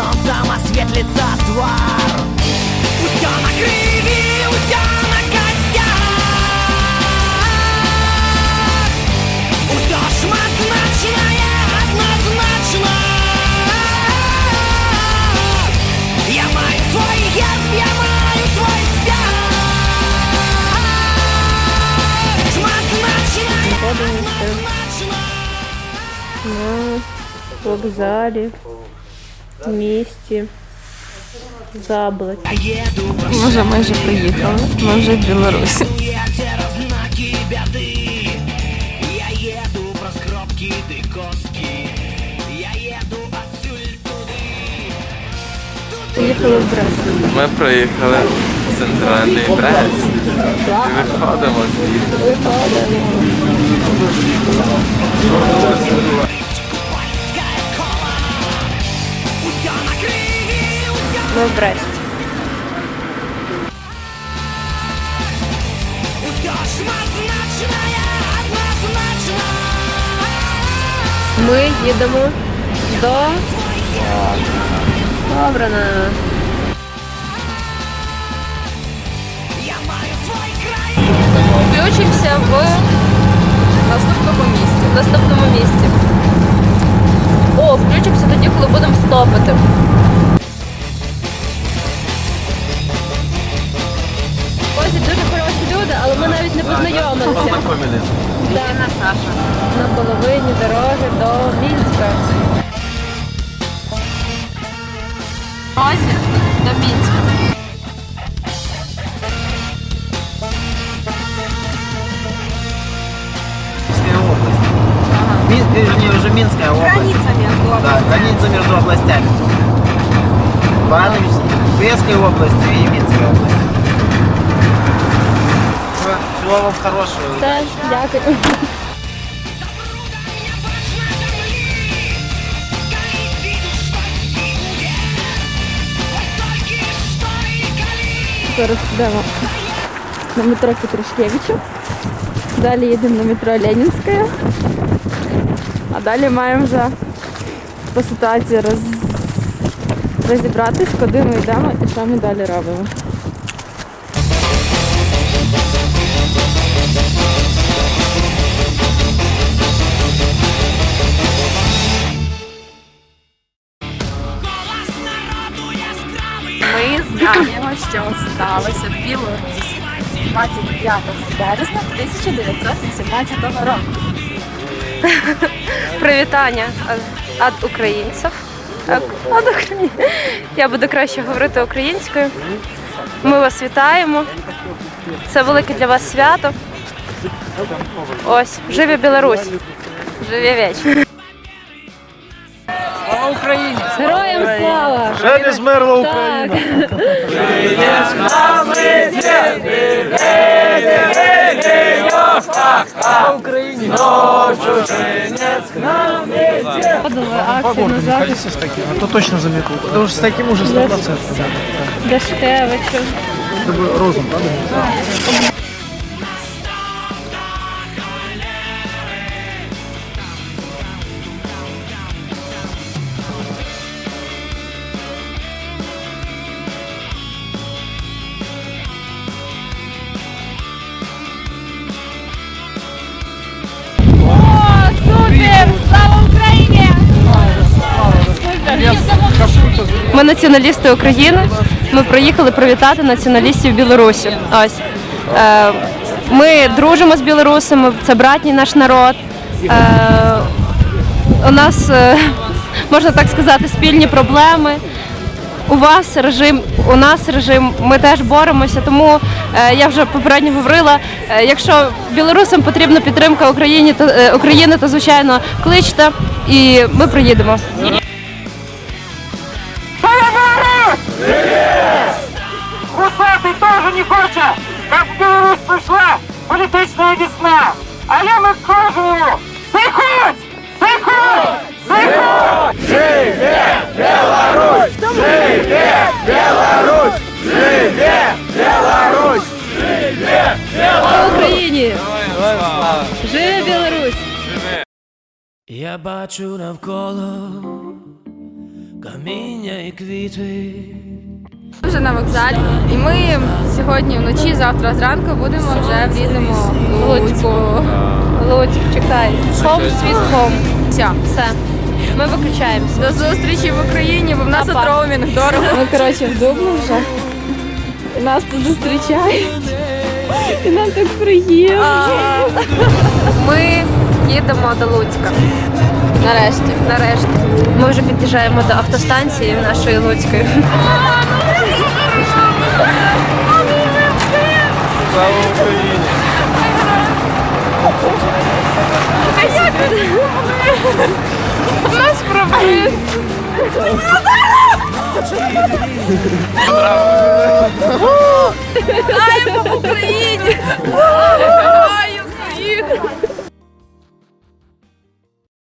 солнцем осветлится твар Пусть он на гриве, пусть он на костях. Пусть он шматначная, однозначно Я маю свой герб, я маю свой стяг. Шматначная, однозначно э, на вокзале. Місті, Заблоки. Я еду Ми вже майже приїхали. Ми вже в Білорусі. Приїхали в Брест. Ми проїхали в центральний Брест. І виходимо звідти. Купальская криві, уся, Ми в Бресті. уся шматзначная, однозначно Ми їдемо до Добрана. Я маю свой край Включимося в наступному місці. В наступному місці. Познайомилися. Ліна Саша. На половині дороги до Мінська. Розі до Мінська. Минская область. Э, уже Минская область. Граница между Да, граница между областями. Иванович, Брестской областью и Минской областью. Всего, всего вам хорошего. Все, дякую. Зараз йдемо на метро Петрушкевича. Далі їдемо на метро Ленінське. А далі маємо вже по ситуації роз... розібратись, куди ми йдемо і що ми далі робимо. Що сталося в Білорусі 25 березня 1918 року. Привітання від українців. Я буду краще говорити українською. Ми вас вітаємо. Це велике для вас свято. Ось, живе Білорусь. Живе віч. Слава! Ще не змерла Україна! Подали акцію на захист А то точно заметил. Потому что с таким уже 100%. Дашкевичу. Чтобы розум, правда? Ми націоналісти України. Ми приїхали привітати націоналістів Білорусі. Ось. Е, ми дружимо з білорусами, це братній наш народ. Е, у нас, е, можна так сказати, спільні проблеми. У вас режим, у нас режим, ми теж боремося. Тому Е, я вже попередньо говорила. Е, якщо білорусам потрібна підтримка України, то е, України, то звичайно кличте, і ми приїдемо. Русати теж не хоче, як в Білорусь прийшла політична весна. Але ми кажемо, сихуть! Україні! Живе Білорусь! Я бачу навколо каміння і квіти. Вже на вокзалі. І ми сьогодні вночі, завтра зранку будемо вже в рідному Луцьку. Луцьк, чекай. Home sweet home. Все. Все. Ми виключаємося. До зустрічі в Україні, бо в нас роумінг дорого. Ми, коротше, в Дублі вже. Нас тут зустрічають. І нам так приємно. Ми їдемо до Луцька. Нарешті. Нарешті. Ми вже під'їжджаємо до автостанції нашої Луцької. Слава Україні! Україні!